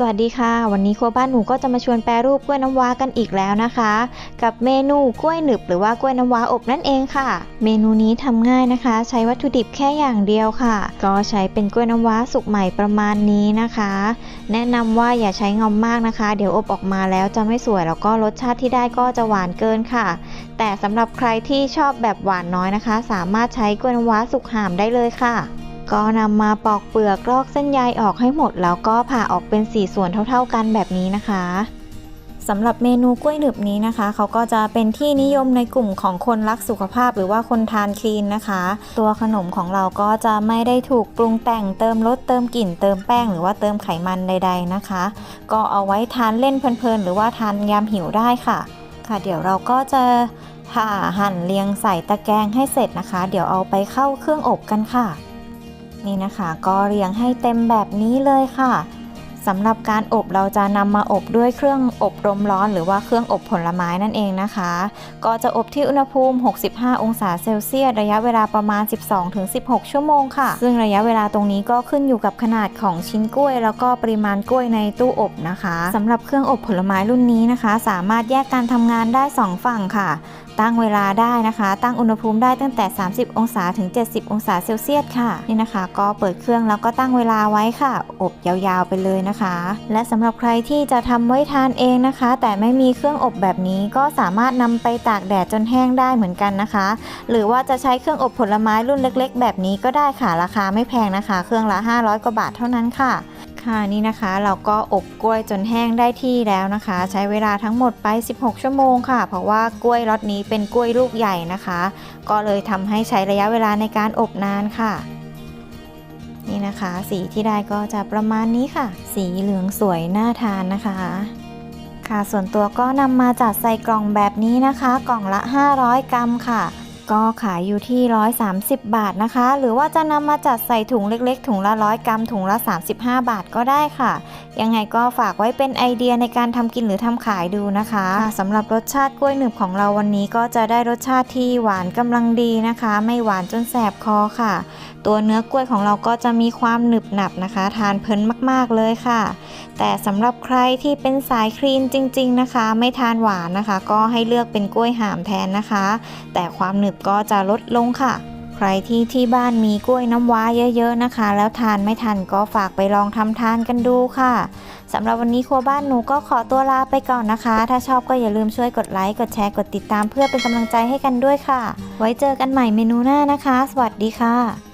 สวัสดีค่ะ วันนี้ครัวบ้านหนูก็จะมาชวนแปรรูปกล้วยน้ำว้ากันอีกแล้วนะคะ กับเมนูกล้วยหนึบหรือว่ากล้วยน้ำว้าอบนั่นเองค่ะ เมนูนี้ทำง่ายนะคะ ใช้วัตถุดิบแค่อย่างเดียวค่ะ ก็ใช้เป็นกล้วยน้ำว้าสุกใหม่ประมาณนี้นะคะ แนะนำว่าอย่าใช้งอมมากนะคะ เดี๋ยวอบออกมาแล้วจะไม่สวยแล้วก็รสชาติที่ได้ก็จะหวานเกินค่ะ แต่สำหรับใครที่ชอบแบบหวานน้อยนะคะ สามารถใช้กล้วยน้ำว้าสุกห่ามได้เลยค่ะ ก็นำมาปอกเปลือกลอกเส้นใยออกให้หมด แล้วก็ผ่าออกเป็นสี่ส่วนเท่าๆกันแบบนี้นะคะสำหรับเมนูกล้วยหนึบนี้นะคะ เขาก็จะเป็นที่นิยมในกลุ่มของคนรักสุขภาพหรือว่าคนทานคลีนนะคะ ตัวขนมของเราก็จะไม่ได้ถูกปรุงแต่งเติมรสเติมกลิ่นเติมแป้งหรือว่าเติมไขมันใด ๆนะคะ ก็เอาไว้ทานเล่นเพลินๆหรือว่าทานยามหิวได้ค่ะ ค่ะ เดี๋ยวเราก็จะผ่าหั่นเรียงใส่ตะแกรงให้เสร็จนะคะ เดี๋ยวเอาไปเข้าเครื่องอบกันค่ะ นี่นะคะ ก็เรียงให้เต็มแบบนี้เลยค่ะสำหรับการอบเราจะนำมาอบด้วยเครื่องอบลมร้อน หรือว่าเครื่องอบผลไม้นั่นเองนะคะ ก็จะอบที่อุณหภูมิ 65 องศาเซลเซียส ระยะเวลาประมาณ 12-16 ชั่วโมงค่ะ ซึ่งระยะเวลาตรงนี้ก็ขึ้นอยู่กับขนาดของชิ้นกล้วย แล้วก็ปริมาณกล้วยในตู้อบนะคะสำหรับเครื่องอบผลไม้รุ่นนี้นะคะ สามารถแยกการทำงานได้ 2 ฝั่งค่ะ ตั้งเวลาได้นะคะ ตั้งอุณหภูมิได้ตั้งแต่ 30 องศาถึง 70 องศาเซลเซียสค่ะนี่นะคะ ก็เปิดเครื่องแล้วก็ตั้งเวลาไว้ค่ะ อบยาวๆไปเลยนะคะ และสำหรับใครที่จะทำไว้ทานเองนะคะ แต่ไม่มีเครื่องอบแบบนี้ก็สามารถนำไปตากแดดจนแห้งได้เหมือนกันนะคะ หรือว่าจะใช้เครื่องอบผลไม้รุ่นเล็ก ๆ แบบนี้ก็ได้ค่ะราคาไม่แพงนะคะ เครื่องละ 500 กว่าบาทเท่านั้นค่ะ ค่ะนี่นะคะเราก็อบกล้วยจนแห้งได้ที่แล้วนะคะ ใช้เวลาทั้งหมดไป 16 ชั่วโมงค่ะ เพราะว่ากล้วยล็อตนี้เป็นกล้วยลูกใหญ่นะคะ ก็เลยทำให้ใช้ระยะเวลาในการอบนานค่ะ นี่นะคะ สีที่ได้ก็จะประมาณนี้ค่ะ สีเหลืองสวยน่าทานนะคะ ค่ะส่วนตัวก็นำมาจัดใส่กล่องแบบนี้นะคะ กล่องละ 500 กรัมค่ะ ก็ขายอยู่ที่ 130 บาทนะคะ หรือว่าจะนำมาจัดใส่ถุงเล็กๆ ถุงละ100กรัม ถุงละ 35 บาทก็ได้ค่ะ ยังไงก็ฝากไว้เป็นไอเดียในการทำกินหรือทำขายดูนะคะสำหรับรสชาติกล้วยหนึบของเราวันนี้ก็จะได้รสชาติที่หวานกำลังดีนะคะ ไม่หวานจนแสบคอค่ะ ตัวเนื้อกล้วยของเราก็จะมีความหนึบหนับนะคะ ทานเพลินมากๆเลยค่ะ แต่สำหรับใครที่เป็นสายคลีนจริง ๆนะคะ ไม่ทานหวานนะคะ ก็ให้เลือกเป็นกล้วยหามแทนนะคะ แต่ความหนึบก็จะลดลงค่ะ ใครที่ที่บ้านมีกล้วยน้ำว้าเยอะ ๆนะคะ แล้วทานไม่ทันก็ฝากไปลองทำทานกันดูค่ะสำหรับวันนี้ครัวบ้านหนูก็ขอตัวลาไปก่อนนะคะ ถ้าชอบก็อย่าลืมช่วยกดไลค์ กดแชร์ กดติดตามเพื่อเป็นกำลังใจให้กันด้วยค่ะ ไว้เจอกันใหม่เมนูหน้านะคะ สวัสดีค่ะ